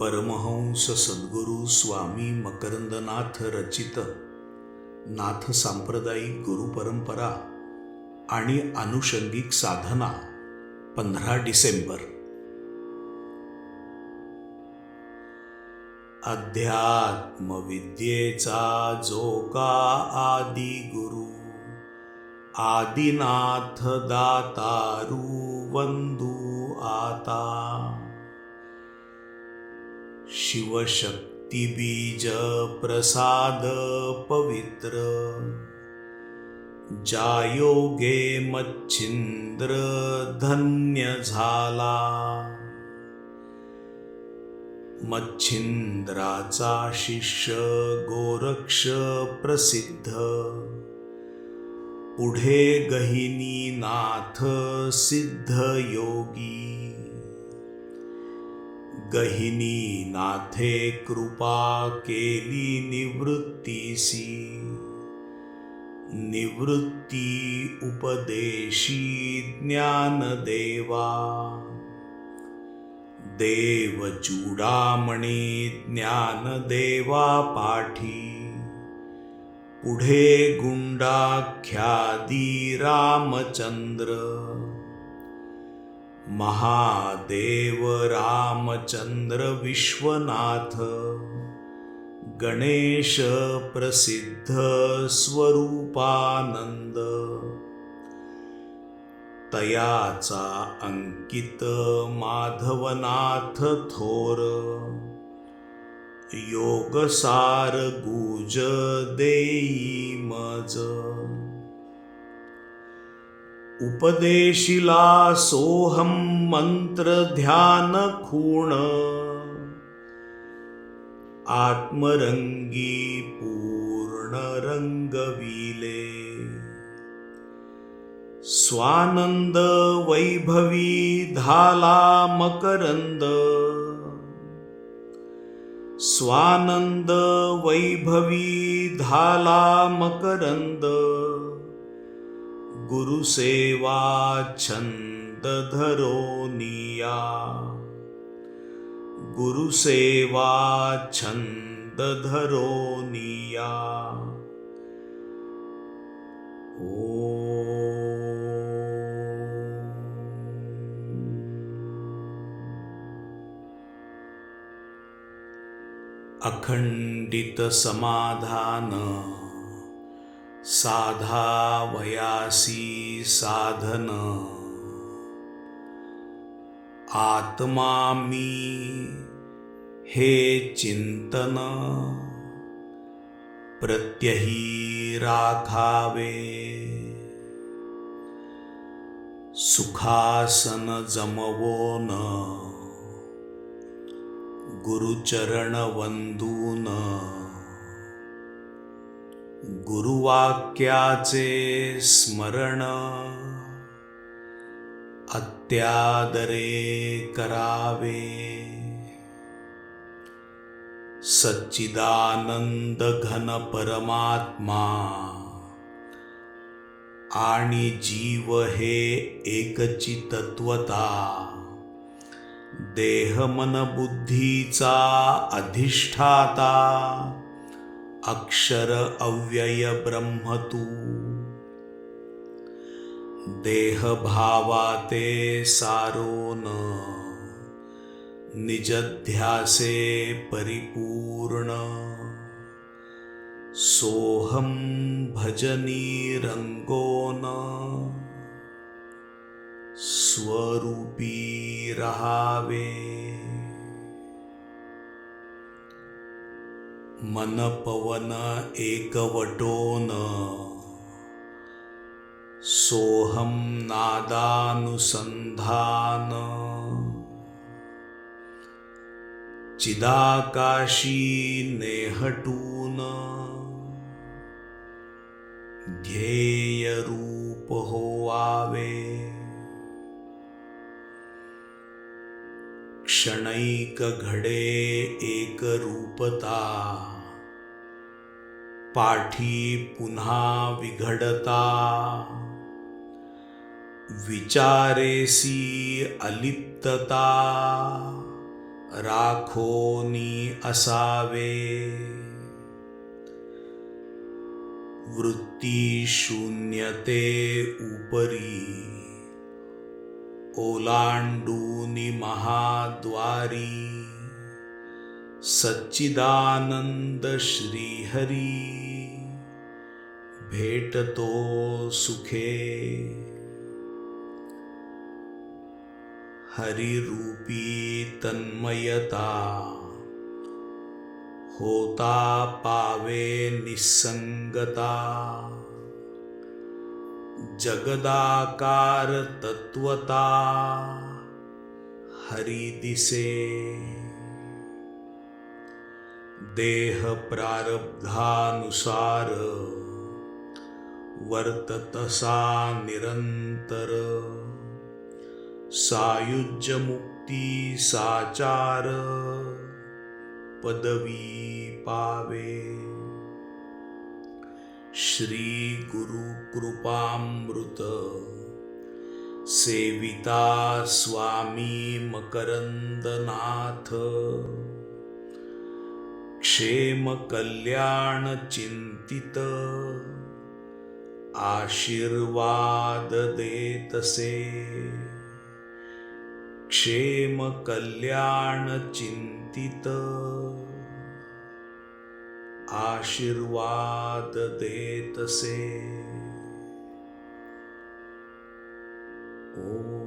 परमहंस सद्गुरू स्वामी मकरंदनाथ रचित नाथ सांप्रदायिक गुरु परंपरा आणि आनुषंगिक साधना पंधरा डिसेंबर. अध्यात्मविद्येचा जो का आदि गुरु आदिनाथ दातारू वंदू आता. शिवशक्ती बीज प्रसाद पवित्र। जायोगे मच्छिंद्र धन्य झाला। मच्छिंद्राचा शिष्य गोरक्ष प्रसिद्ध। पुढे गहिनी नाथ सिद्ध योगी। गहिनी नाथे कृपा केली निवृत्तीसी. निवृत्ती उपदेशी ज्ञानदेवा. देव चूडामणी ज्ञानदेवा पाठी. पुढे गुंडाख्यादी रामचंद्र. महादेव रामचंद्र विश्वनाथ। गणेश प्रसिद्ध स्वरूपानंद। तयाचा अंकित माधवनाथ थोर। योगसार गुज देई मज। उपदेशिला सोहम मंत्र ध्यान खूण आत्मरंगी पूर्ण रंगविले स्वानंद वैभवी धाला मकरंद स्वानंद वैभवी धाला मकरंद गुरुसेवा छन्द धरोनिया ओ अखण्डितसमाधान। साधा वयासी साधन. आत्मा मी हे चिंतन. प्रत्यही राखावे. सुखासन जमवोन गुरुचरण वंदून. गुरुवाक्याचे स्मरण अत्यादरे करावे. सच्चिदानंद घन परमात्मा आणि जीव हे एकची तत्वता देह मन बुद्धीचा अधिष्ठाता. अक्षर अव्यय ब्रह्म तू देह भावाते सारोन निजध्यासे परिपूर्ण। सोहम भजनी रंगोन स्वरूपी रहावे। मनपवन एकवटो न सोऽहं नेहटून। ध्येयरूपहो आवे। क्षणैक घडे एक रूपता पाठी पुन्हा विघडता। विचारेसी अलिप्तता। राखोनी असावे। वृत्ती शून्यते उपरी। ओलांडूनी महाद्वारी। सच्चिदानंद श्रीहरी। भेटतो सुखे। हरिरूपी तन्मयता। होता पावे निसंगता। जगदाकार तत्वता हरी दिसे। देह प्रारब्धानुसार वर्ततसा निरंतर। सायुज्य मुक्ती साचार पदवी पावे। श्री गुरु कृपामृत। सेविता स्वामी मकरंदनाथ। क्षेम कल्याण चिंतित। आशीर्वाद देतसे क्षेम कल्याण चिंतित। आशीर्वाद देतसे. ओ